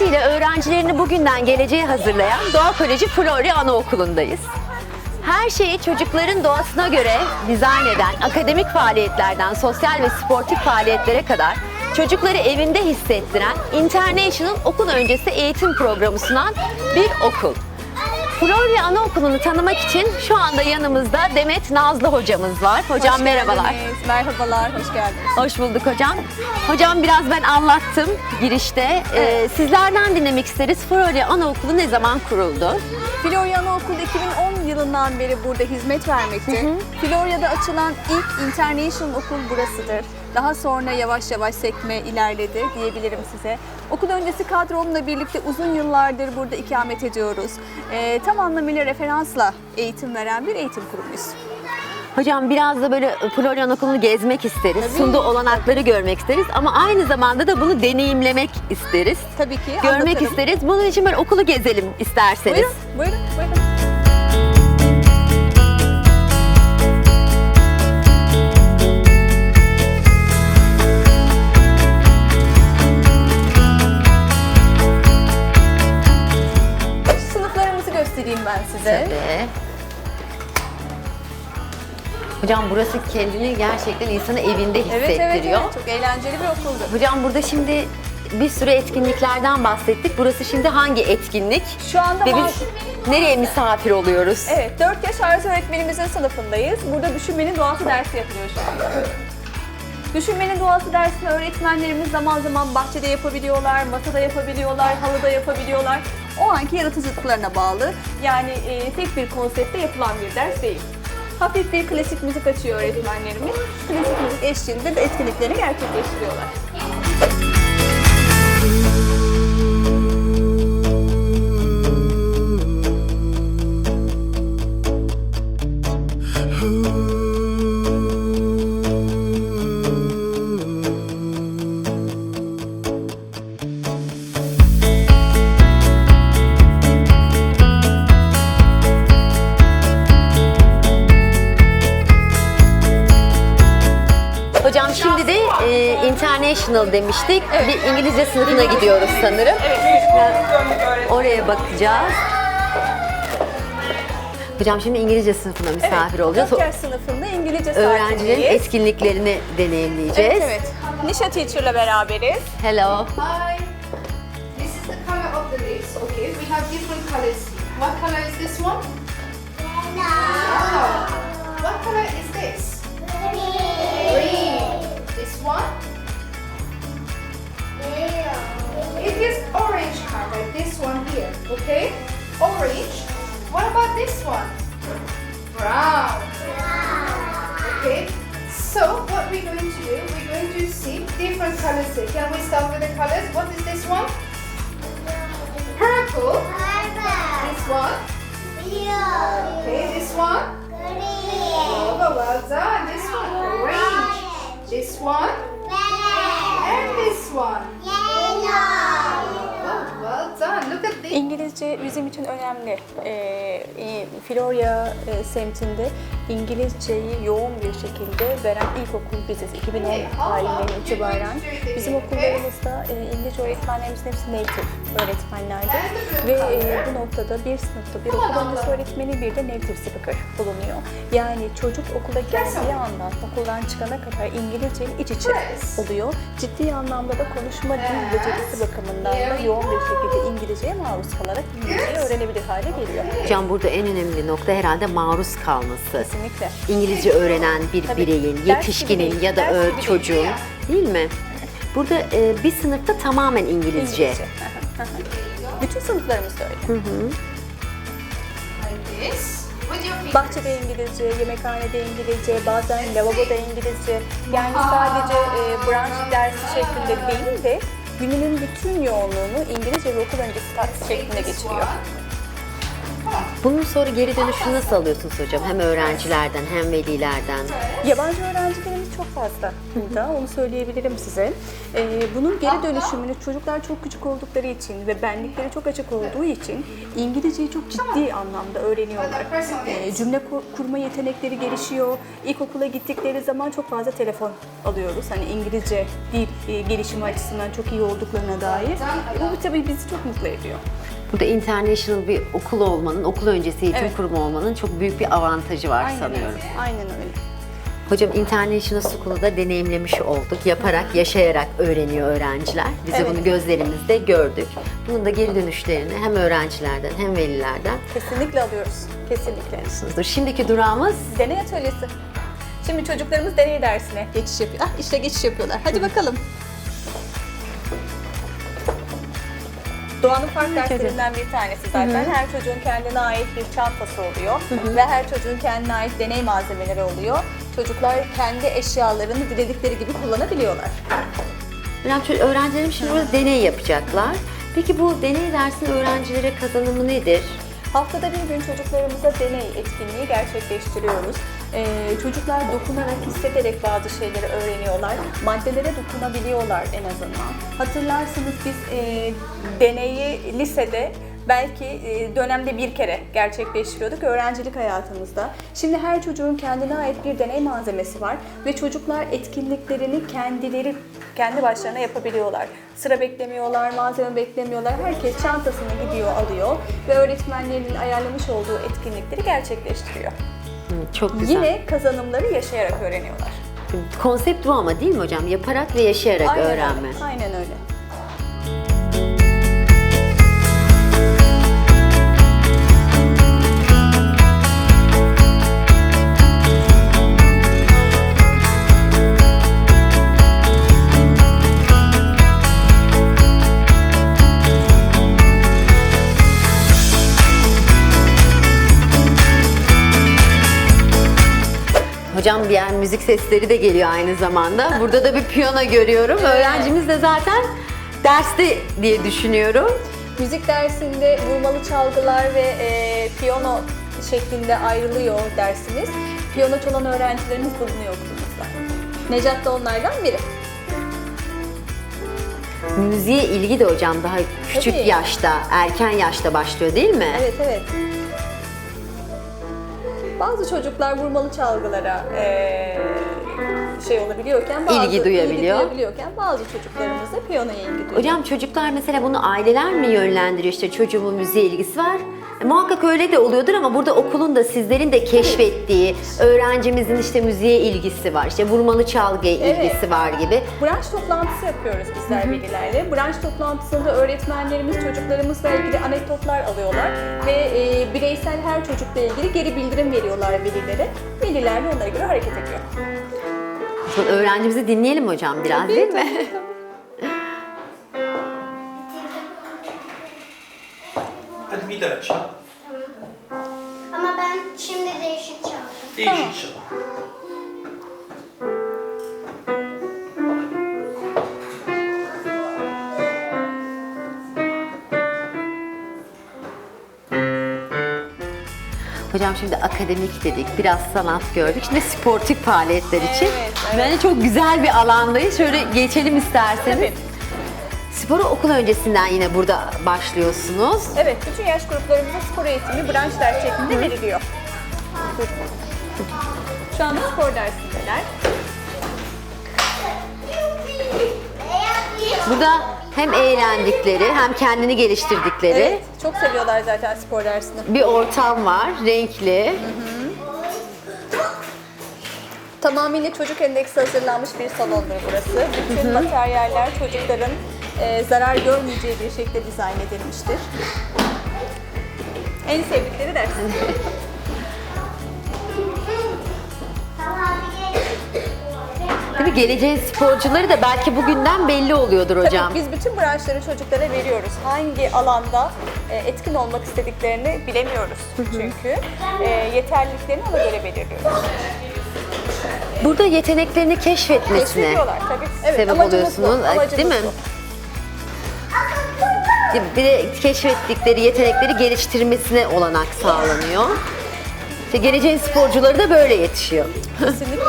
İlkesiyle öğrencilerini bugünden geleceğe hazırlayan Doğa Koleji Florya Anaokulu'ndayız. Her şeyi çocukların doğasına göre dizayn eden akademik faaliyetlerden sosyal ve sportif faaliyetlere kadar çocukları evinde hissettiren International Okul Öncesi Eğitim Programı sunan bir okul. Florya Anaokulu'nu tanımak için şu anda yanımızda Demet Nazlı hocamız var. Hocam Hoş merhabalar. geldiniz. Merhabalar, hoş geldiniz. Hoş bulduk hocam. Hocam biraz ben anlattım girişte. Ee, sizlerden dinlemek isteriz. Florya Anaokulu ne zaman kuruldu? Florya Anaokulu 2010 yılından beri burada hizmet vermekte. Florya'da açılan ilk international okul burasıdır. Daha sonra yavaş yavaş sekme ilerledi diyebilirim size. Okul öncesi kadromla birlikte uzun yıllardır burada ikamet ediyoruz. Ee, tam anlamıyla referansla eğitim veren bir eğitim kurumuyuz. Hocam biraz da böyle Florya Anaokulu'nu gezmek isteriz. Sunduğu olanakları görmek isteriz ama aynı zamanda da bunu deneyimlemek isteriz. Tabii ki Görmek anlatırım. isteriz. Bunun için böyle okulu gezelim isterseniz. Buyurun, buyurun, buyurun. Sınıflarımızı göstereyim ben size. Tabii. Hocam burası kendini gerçekten insanı evinde Evet, evet, hissettiriyor. evet. Çok eğlenceli bir okuldu. Hocam burada şimdi bir sürü etkinliklerden bahsettik. Burası şimdi hangi etkinlik? Şu anda Ve biz nereye misafir oluyoruz? Evet, 4 yaş arası öğretmenimizin sınıfındayız. Burada düşünmenin doğası dersi yapılıyor şu anda. Düşünmenin doğası dersini öğretmenlerimiz zaman zaman bahçede yapabiliyorlar, masada yapabiliyorlar, halıda yapabiliyorlar. O anki yaratıcılıklarına bağlı. Yani e, tek bir konseptte yapılan bir ders değil. Hafif bir klasik müzik açıyor öğretmenlerimiz. Klasik müzik eşliğinde de etkinliklerini gerçekleştiriyorlar. İnternational demiştik. Bir İngilizce sınıfına gidiyoruz sanırım. Oraya bakacağız. Hocam şimdi İngilizce sınıfına misafir olacağız. 4 yaş sınıfında İngilizce Öğrencilerin saatinde etkinliklerini deneyimleyeceğiz. Evet, evet. Nisha Teacher'la beraberiz. Hello. Hi. This is the color of the leaves. Okay, we have different colors. What color is this one? Yellow. What color is this? Green. This one? It is orange color. This one here. Okay. Orange. What about this one? Brown. Okay. So what we're going to do, we're going to see different colors here. Can we start with the colors? What is this one? Purple. This one. Okay, this one. Oh, well done. This one. Orange. This one. And this one. Oh, well done. Look at this. İngilizce bizim için önemli. Ee, e, Florya e, semtinde İngilizceyi yoğun bir şekilde veren ilkokul biziz. 2010 tarihinden itibaren bizim okullarımızda e, İngilizce öğretmenlerimizin hepsi native öğretmenlerdi. Ve e, bu noktada bir sınıfta bir okul öncesi öğretmeni bir de native speaker bulunuyor. Yani çocuk okula geldiği andan okuldan çıkana kadar İngilizce iç içe oluyor. Ciddi anlamda da konuşma dil becerisi bakımından da yoğun bir şekilde İngilizceye maruz kalarak İngilizceyi öğrenebilir hale geliyor. Hocam burada en önemli nokta herhalde maruz kalması. Kesinlikle. İngilizce öğrenen bir Tabii. bireyin, yetişkinin gibi ya da çocuğun değil mi? Burada e, bir sınıfta tamamen İngilizce. İngilizce. Bütün sınıflarımızda öyle. Like this. With your feet. Bahçede İngilizce, yemekhanede İngilizce, bazen lavaboda İngilizce. Yani sadece e, branş dersi şeklinde değil de gününün bütün yoğunluğunu İngilizce ve okul öncesi tatil şeklinde geçiriyor. Bunun sonra geri dönüşünü nasıl alıyorsunuz hocam? Hem öğrencilerden hem velilerden. Yabancı öğrencilerimiz çok fazla burada, onu söyleyebilirim size. Ee, bunun geri dönüşümünü çocuklar çok küçük oldukları için ve benlikleri çok açık olduğu için İngilizceyi çok ciddi anlamda öğreniyorlar. Ee, cümle kur- kurma yetenekleri gelişiyor. İlkokula gittikleri zaman çok fazla telefon alıyoruz. Hani İngilizce dil e, gelişimi açısından çok iyi olduklarına dair. Bu tabii bizi çok mutlu ediyor. Burada international bir okul olmanın, okul öncesi eğitim Evet. kurumu olmanın çok büyük bir avantajı var Aynen sanıyorum. öyle. Aynen öyle. Hocam International School'u da deneyimlemiş olduk. Yaparak, yaşayarak öğreniyor öğrenciler. Biz de Evet. bunu gözlerimizde gördük. Bunun da geri dönüşlerini hem öğrencilerden hem velilerden Kesinlikle alıyoruz. Kesinlikle. alıyorsunuzdur. Şimdiki durağımız Deney atölyesi. Şimdi çocuklarımız deney dersine geçiş yapıyor. Ah işte geçiş yapıyorlar. Hadi bakalım. Doğanın fark derslerinden bir tanesi zaten. Her çocuğun kendine ait bir çantası oluyor ve her çocuğun kendine ait deney malzemeleri oluyor. Çocuklar kendi eşyalarını diledikleri gibi kullanabiliyorlar. Hocam şu öğrencilerim şimdi burada deney yapacaklar. Peki bu deney dersinin öğrencilere kazanımı nedir? Haftada bir gün çocuklarımıza deney etkinliği gerçekleştiriyoruz. Ee, çocuklar dokunarak, hissederek bazı şeyleri öğreniyorlar. Maddelere dokunabiliyorlar en azından. Hatırlarsınız biz e, deneyi lisede belki e, dönemde bir kere gerçekleştiriyorduk öğrencilik hayatımızda. Şimdi her çocuğun kendine ait bir deney malzemesi var ve çocuklar etkinliklerini kendileri kendi başlarına yapabiliyorlar. Sıra beklemiyorlar, malzeme beklemiyorlar. Herkes çantasını gidiyor, alıyor ve öğretmenlerinin ayarlamış olduğu etkinlikleri gerçekleştiriyor. Çok güzel. Yine kazanımları yaşayarak öğreniyorlar. Konsept bu ama değil mi hocam? Yaparak ve yaşayarak Aynen öğrenme. Öyle. Aynen öyle. Müzik sesleri de geliyor aynı zamanda. Burada da bir piyano görüyorum. Öğrencimiz de zaten derste diye düşünüyorum. Müzik dersinde vurmalı çalgılar ve e, piyano şeklinde ayrılıyor dersimiz. Piyano çalan öğrencilerimiz bulunuyor okulumuzda. Necat da onlardan biri. Müziğe ilgi de hocam daha küçük Tabii. yaşta, erken yaşta başlıyor değil mi? Evet evet. Bazı çocuklar vurmalı çalgılara eee, şey olabiliyorken, bazı İlgi duyabiliyor. duyabiliyorken bazı çocuklarımız da piyanoya ilgi duyuyor. Hocam çocuklar mesela bunu aileler mi yönlendiriyor işte çocuğumun müziğe ilgisi var. E, muhakkak öyle de oluyordur ama burada okulun da sizlerin de keşfettiği öğrencimizin işte müziğe ilgisi var. işte vurmalı çalgıya Evet. ilgisi var gibi. Branş toplantısı yapıyoruz bizler velilerle. Branş toplantısında öğretmenlerimiz çocuklarımızla ilgili anekdotlar alıyorlar ve e, bireysel her çocukla ilgili geri bildirim veriyorlar velilere. Veliler de onlara göre hareket ediyor. Zaman öğrencimizi dinleyelim hocam biraz değil mi? Hadi bir daha çal. Ama ben şimdi değişik çalacağım. Değişik çal. Hocam şimdi akademik dedik, biraz sanat gördük. Şimdi sportif faaliyetler için. Evet, evet. Bence çok güzel bir alandayız. Şöyle geçelim isterseniz. Tabii. Sporu okul öncesinden yine burada başlıyorsunuz. Evet, bütün yaş gruplarımızda spor eğitimi branş ders şeklinde veriliyor. Şu anda spor dersindeler. Burada hem eğlendikleri hem kendini geliştirdikleri Evet, çok seviyorlar zaten spor dersini. bir ortam var, renkli. Tamamıyla çocuk endeksi hazırlanmış bir salondur burası. Bütün materyaller çocukların e, zarar görmeyeceği bir şekilde dizayn edilmiştir. En sevdikleri ders. Mi? Geleceğin sporcuları da belki bugünden belli oluyordur hocam. Tabii biz bütün branşları çocuklara veriyoruz. Hangi alanda e, etkin olmak istediklerini bilemiyoruz çünkü. E, yeterliliklerini ona göre belirliyoruz. Burada yeteneklerini keşfetmesine Keşfediyorlar tabii. Evet, sebep amacımız bu, oluyorsunuz, amacımız değil mi? bu. Bir de keşfettikleri yetenekleri geliştirmesine olanak sağlanıyor. İşte geleceğin sporcuları da böyle yetişiyor. Kesinlikle.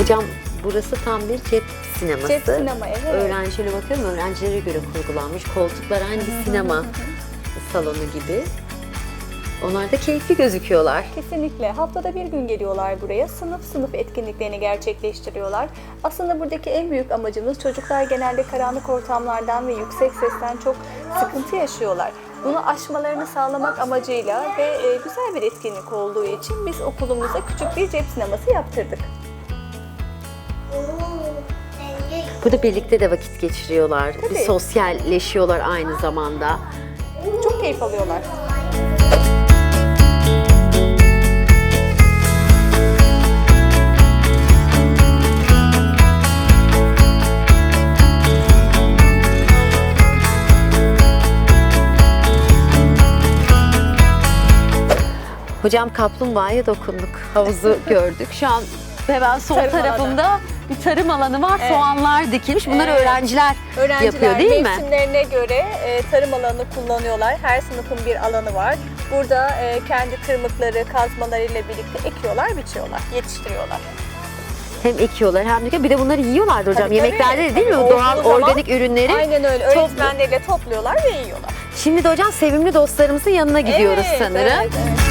Hocam burası tam bir cep sineması. Cep sinema, evet. Öğrencilere bakıyorum öğrencilere göre kurgulanmış. Koltuklar aynı bir sinema salonu gibi. Onlar da keyifli gözüküyorlar. Kesinlikle. Haftada bir gün geliyorlar buraya. Sınıf sınıf etkinliklerini gerçekleştiriyorlar. Aslında buradaki en büyük amacımız çocuklar genelde karanlık ortamlardan ve yüksek sesten çok sıkıntı yaşıyorlar. Bunu aşmalarını sağlamak amacıyla ve e, güzel bir etkinlik olduğu için biz okulumuza küçük bir cep sineması yaptırdık. Burada birlikte de vakit geçiriyorlar. Bir Tabii. sosyalleşiyorlar aynı zamanda. Çok keyif alıyorlar. Hocam kaplumbağaya dokunduk. Havuzu gördük. Şu an hemen sol Tarım tarafında bir tarım alanı var. Evet. Soğanlar dikilmiş. Bunları Evet. öğrenciler, Öğrenciler yapıyor değil mi? mevsimlerine göre e, tarım alanı kullanıyorlar. Her sınıfın bir alanı var. Burada e, kendi tırmıkları, kazmalarıyla birlikte ekiyorlar, biçiyorlar, yetiştiriyorlar. Hem ekiyorlar hem dikiyor. Bir de bunları yiyorlardı hocam. Tabii, Yemeklerde tabii. de değil mi? Tabii, Doğal organik ürünleri. Aynen öyle. Öğretmenleriyle topluyorlar ve yiyorlar. Şimdi de hocam sevimli dostlarımızın yanına gidiyoruz Evet, sanırım. evet, evet.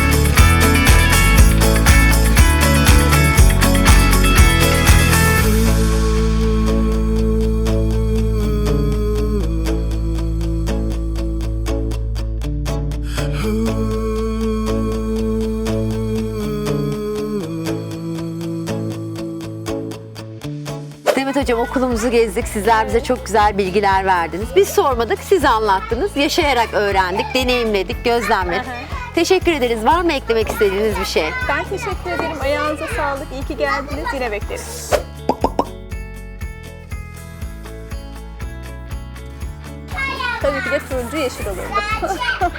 Okulumuzu gezdik. Sizler bize çok güzel bilgiler verdiniz. Biz sormadık, siz anlattınız. Yaşayarak öğrendik, deneyimledik, gözlemledik. Teşekkür ederiz. Var mı eklemek istediğiniz bir şey? Ben teşekkür ederim. Ayağınıza sağlık. İyi ki geldiniz. Yine bekleriz. Tabii ki de turuncu yeşil olurdu.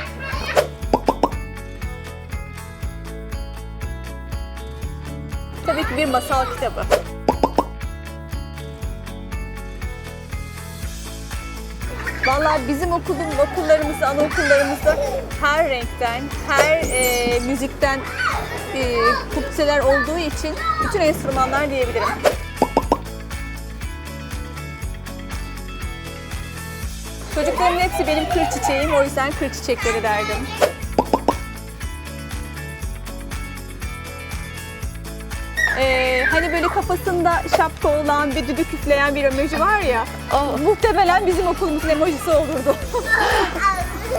Tabii ki bir masal kitabı. Vallahi bizim okulun, okullarımızda, anaokullarımızda her renkten, her e, müzikten e, kupseler olduğu için bütün enstrümanlar diyebilirim. Çocukların hepsi benim kır çiçeğim, o yüzden kır çiçekleri derdim. Hani böyle kafasında şapka olan bir düdük üfleyen bir emoji var ya, muhtemelen bizim okulumuzun emojisi olurdu.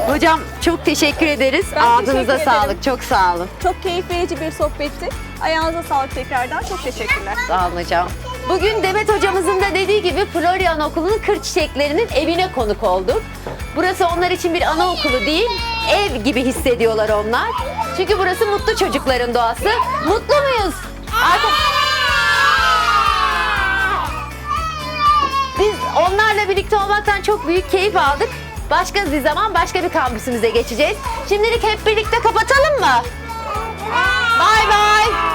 Hocam çok teşekkür ederiz. Ben Ağzınıza teşekkür ederim. sağlık. Çok sağ olun. Çok keyif verici bir sohbetti. Ayağınıza sağlık tekrardan. Çok teşekkürler. Sağ olun hocam. Bugün Demet hocamızın da dediği gibi Florian Okulu'nun kır çiçeklerinin evine konuk olduk. Burası onlar için bir anaokulu değil, ev gibi hissediyorlar onlar. Çünkü burası mutlu çocukların doğası. Mutlu muyuz? Arka- birlikte olmaktan çok büyük keyif aldık. Başka bir zaman başka bir kampüsümüze geçeceğiz. Şimdilik hep birlikte kapatalım mı? Bay bay.